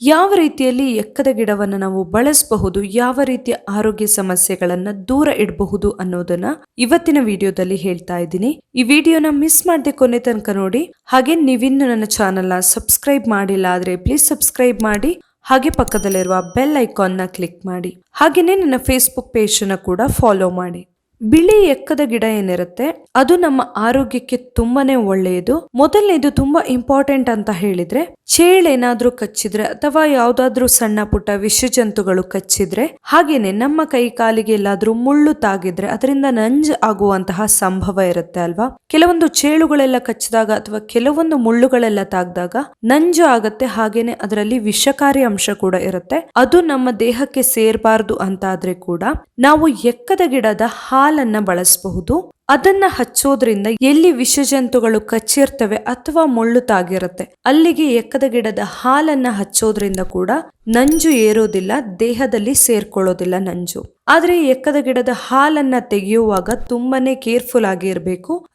ಯಾವ ರೀತಿಯಲ್ಲಿ ಎಕ್ಕದ ಗಿಡವನ್ನು ನಾವು ಬಳಸಬಹುದು, ಯಾವ ರೀತಿಯ ಆರೋಗ್ಯ ಸಮಸ್ಯೆಗಳನ್ನು ದೂರ ಇಡಬಹುದು ಅನ್ನೋದನ್ನ ಇವತ್ತಿನ ವಿಡಿಯೋದಲ್ಲಿ ಹೇಳ್ತಾ ಇದ್ದೀನಿ. ಈ ವಿಡಿಯೋನ ಮಿಸ್ ಮಾಡದೆ ಕೊನೆ ತನಕ ನೋಡಿ. ಹಾಗೆ ನೀವಿನ್ನು ನನ್ನ ಚಾನೆಲ್ನ ಸಬ್ಸ್ಕ್ರೈಬ್ ಮಾಡಿಲ್ಲ ಆದ್ರೆ ಪ್ಲೀಸ್ ಸಬ್ಸ್ಕ್ರೈಬ್ ಮಾಡಿ. ಹಾಗೆ ಪಕ್ಕದಲ್ಲಿರುವ ಬೆಲ್ ಐಕಾನ್ನ ಕ್ಲಿಕ್ ಮಾಡಿ. ಹಾಗೆಯೇ ನನ್ನ ಫೇಸ್ಬುಕ್ ಪೇಜನ್ನು ಕೂಡ ಫಾಲೋ ಮಾಡಿ. ಬಿಳಿ ಎಕ್ಕದ ಗಿಡ ಏನಿರುತ್ತೆ, ಅದು ನಮ್ಮ ಆರೋಗ್ಯಕ್ಕೆ ತುಂಬಾನೇ ಒಳ್ಳೆಯದು. ಮೊದಲನೇದು ತುಂಬಾ ಇಂಪಾರ್ಟೆಂಟ್ ಅಂತ ಹೇಳಿದ್ರೆ ಚೇಳೇನಾದ್ರೂ ಕಚ್ಚಿದ್ರೆ ಅಥವಾ ಯಾವುದಾದ್ರೂ ಸಣ್ಣ ಪುಟ್ಟ ವಿಷ ಜಂತುಗಳು ಕಚ್ಚಿದ್ರೆ, ಹಾಗೇನೆ ನಮ್ಮ ಕೈ ಕಾಲಿಗೆ ಎಲ್ಲಾದ್ರೂ ಮುಳ್ಳು ತಾಗಿದ್ರೆ ಅದರಿಂದ ನಂಜ್ ಆಗುವಂತಹ ಸಂಭವ ಇರುತ್ತೆ ಅಲ್ವಾ? ಕೆಲವೊಂದು ಚೇಳುಗಳೆಲ್ಲ ಕಚ್ಚಿದಾಗ ಅಥವಾ ಕೆಲವೊಂದು ಮುಳ್ಳುಗಳೆಲ್ಲ ತಾಗ್ದಾಗ ನಂಜು ಆಗತ್ತೆ, ಹಾಗೇನೆ ಅದರಲ್ಲಿ ವಿಷಕಾರಿ ಅಂಶ ಕೂಡ ಇರುತ್ತೆ. ಅದು ನಮ್ಮ ದೇಹಕ್ಕೆ ಸೇರ್ಬಾರ್ದು ಅಂತಾದ್ರೆ ಕೂಡ ನಾವು ಎಕ್ಕದ ಗಿಡದ ಹಾಲನ್ನ ಬಳಸಬಹುದು. ಅದನ್ನ ಹಚ್ಚೋದ್ರಿಂದ ಎಲ್ಲಿ ವಿಷಜಂತುಗಳು ಕಚ್ಚಿರ್ತವೆ ಅಥವಾ ಮುಳ್ಳು ತಾಗಿರುತ್ತೆ ಅಲ್ಲಿಗೆ ಎಕ್ಕದ ಗಿಡದ ಹಾಲನ್ನ ಹಚ್ಚೋದ್ರಿಂದ ಕೂಡ ನಂಜು ಏರೋದಿಲ್ಲ, ದೇಹದಲ್ಲಿ ಸೇರ್ಕೊಳ್ಳೋದಿಲ್ಲ ನಂಜು. ಆದ್ರೆ ಎಕ್ಕದ ಗಿಡದ ಹಾಲನ್ನ ತೆಗೆಯುವಾಗ ತುಂಬಾನೇ ಕೇರ್ಫುಲ್ ಆಗಿ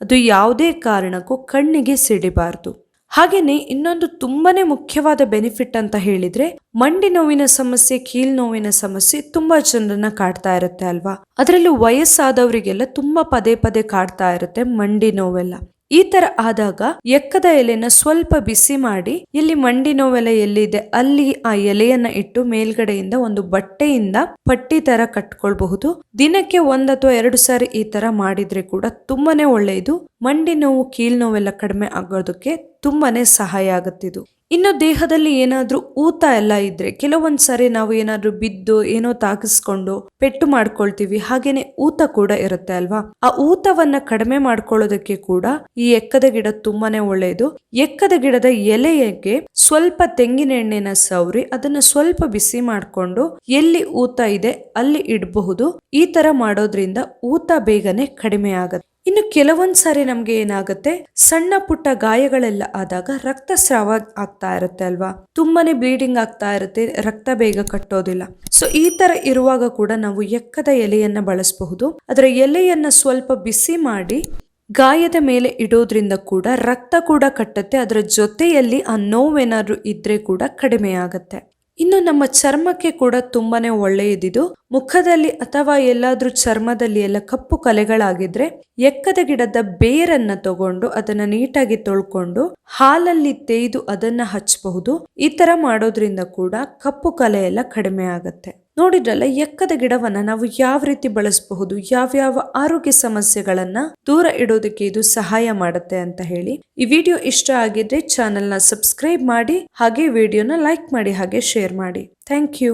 ಅದು ಯಾವುದೇ ಕಾರಣಕ್ಕೂ ಕಣ್ಣಿಗೆ ಸಿಡಿಬಾರ್ದು. ಹಾಗೇನೆ ಇನ್ನೊಂದು ತುಂಬಾನೇ ಮುಖ್ಯವಾದ ಬೆನಿಫಿಟ್ ಅಂತ ಹೇಳಿದ್ರೆ ಮಂಡಿ ನೋವಿನ ಸಮಸ್ಯೆ ಕೀಲ್ ನೋವಿನ ಸಮಸ್ಯೆ ತುಂಬಾ ಜನರನ್ನ ಕಾಡ್ತಾ ಇರುತ್ತೆ ಅಲ್ವಾ? ಅದರಲ್ಲೂ ವಯಸ್ಸಾದವರಿಗೆಲ್ಲ ತುಂಬಾ ಪದೇ ಪದೇ ಕಾಡ್ತಾ ಇರುತ್ತೆ ಮಂಡಿ ನೋವೆಲ್ಲ. ಈ ತರ ಆದಾಗ ಎಕ್ಕದ ಎಲೆನ ಸ್ವಲ್ಪ ಬಿಸಿ ಮಾಡಿ, ಇಲ್ಲಿ ಮಂಡಿ ನೋವೆಲ್ಲ ಎಲ್ಲಿದೆ? ಅಲ್ಲಿ ಆ ಎಲೆಯನ್ನ ಇಟ್ಟು ಮೇಲ್ಗಡೆಯಿಂದ ಒಂದು ಬಟ್ಟೆಯಿಂದ ಪಟ್ಟಿ ತರ ಕಟ್ಕೊಳ್ಬಹುದು. ದಿನಕ್ಕೆ ಒಂದ್ ಅಥವಾ ಎರಡು ಸಾರಿ ಈ ತರ ಮಾಡಿದ್ರೆ ಕೂಡ ತುಂಬಾನೇ ಒಳ್ಳೆಯದು ಮಂಡಿ ನೋವು ಕೀಲ್ ನೋವೆಲ್ಲ ಕಡಿಮೆ ಆಗೋದಕ್ಕೆ ತುಂಬಾನೇ ಸಹಾಯ ಆಗುತ್ತಿದ್ದು ಇನ್ನು ದೇಹದಲ್ಲಿ ಏನಾದರೂ ಊತ ಎಲ್ಲ ಇದ್ರೆ, ಕೆಲವೊಂದ್ ಸಾರಿ ನಾವು ಏನಾದರೂ ಬಿದ್ದು ಏನೋ ತಾಗಿಸ್ಕೊಂಡು ಪೆಟ್ಟು ಮಾಡ್ಕೊಳ್ತೀವಿ, ಹಾಗೇನೆ ಊತ ಕೂಡ ಇರುತ್ತೆ ಅಲ್ವಾ? ಆ ಊತವನ್ನ ಕಡಿಮೆ ಮಾಡ್ಕೊಳ್ಳೋದಕ್ಕೆ ಕೂಡ ಈ ಎಕ್ಕದ ಗಿಡ ತುಂಬಾನೇ ಒಳ್ಳೆಯದು ಎಕ್ಕದ ಗಿಡದ ಎಲೆಯಕ್ಕೆ ಸ್ವಲ್ಪ ತೆಂಗಿನ ಎಣ್ಣೆನ ಸವರಿ, ಅದನ್ನ ಸ್ವಲ್ಪ ಬಿಸಿ ಮಾಡ್ಕೊಂಡು ಎಲ್ಲಿ ಊತ ಇದೆ ಅಲ್ಲಿ ಇಡಬಹುದು. ಈ ತರ ಮಾಡೋದ್ರಿಂದ ಊತ ಬೇಗನೆ ಕಡಿಮೆ ಆಗತ್ತೆ. ಇನ್ನು ಕೆಲವೊಂದ್ ಸಾರಿ ನಮ್ಗೆ ಏನಾಗುತ್ತೆ, ಸಣ್ಣ ಪುಟ್ಟ ಗಾಯಗಳೆಲ್ಲ ಆದಾಗ ರಕ್ತಸ್ರಾವ ಆಗ್ತಾ ಇರುತ್ತೆ ಅಲ್ವಾ? ತುಂಬಾನೇ ಬ್ಲೀಡಿಂಗ್ ಆಗ್ತಾ ಇರುತ್ತೆ, ರಕ್ತ ಬೇಗ ಕಟ್ಟೋದಿಲ್ಲ. ಸೊ ಈ ತರ ಇರುವಾಗ ಕೂಡ ನಾವು ಎಕ್ಕದ ಎಲೆಯನ್ನ ಬಳಸಬಹುದು. ಅದರ ಎಲೆಯನ್ನ ಸ್ವಲ್ಪ ಬಿಸಿ ಮಾಡಿ ಗಾಯದ ಮೇಲೆ ಇಡೋದ್ರಿಂದ ಕೂಡ ರಕ್ತ ಕೂಡ ಕಟ್ಟತ್ತೆ, ಅದರ ಜೊತೆಯಲ್ಲಿ ಆ ನೋವೇನಾದ್ರೂ ಇದ್ರೆ ಕೂಡ ಕಡಿಮೆ ಆಗತ್ತೆ. ಇನ್ನು ನಮ್ಮ ಚರ್ಮಕ್ಕೆ ಕೂಡ ತುಂಬಾನೇ ಒಳ್ಳೆಯದಿದು. ಮುಖದಲ್ಲಿ ಅಥವಾ ಎಲ್ಲಾದ್ರೂ ಚರ್ಮದಲ್ಲಿ ಎಲ್ಲ ಕಪ್ಪು ಕಲೆಗಳಾಗಿದ್ರೆ ಎಕ್ಕದ ಗಿಡದ ಬೇರನ್ನ ತಗೊಂಡು ಅದನ್ನ ನೀಟಾಗಿ ತೊಳ್ಕೊಂಡು ಹಾಲಲ್ಲಿ ತೇಯ್ದು ಅದನ್ನ ಹಚ್ಚಬಹುದು ಈ ತರ ಮಾಡೋದ್ರಿಂದ ಕೂಡ ಕಪ್ಪು ಕಲೆ ಎಲ್ಲ ಕಡಿಮೆ ಆಗತ್ತೆ. ನೋಡಿದ್ರಲ್ಲ, ಎಕ್ಕದ ಗಿಡವನ್ನ ನಾವು ಯಾವ ರೀತಿ ಬಳಸಬಹುದು, ಯಾವ್ಯಾವ ಆರೋಗ್ಯ ಸಮಸ್ಯೆಗಳನ್ನ ದೂರ ಇಡೋದಕ್ಕೆ ಇದು ಸಹಾಯ ಮಾಡುತ್ತೆ ಅಂತ ಹೇಳಿ ಈ ವಿಡಿಯೋ ಇಷ್ಟ ಆಗಿದ್ರೆ ಚಾನೆಲ್ನ ಸಬ್ಸ್ಕ್ರೈಬ್ ಮಾಡಿ, ಹಾಗೆ ವಿಡಿಯೋನ ಲೈಕ್ ಮಾಡಿ, ಹಾಗೆ ಶೇರ್ ಮಾಡಿ. Thank you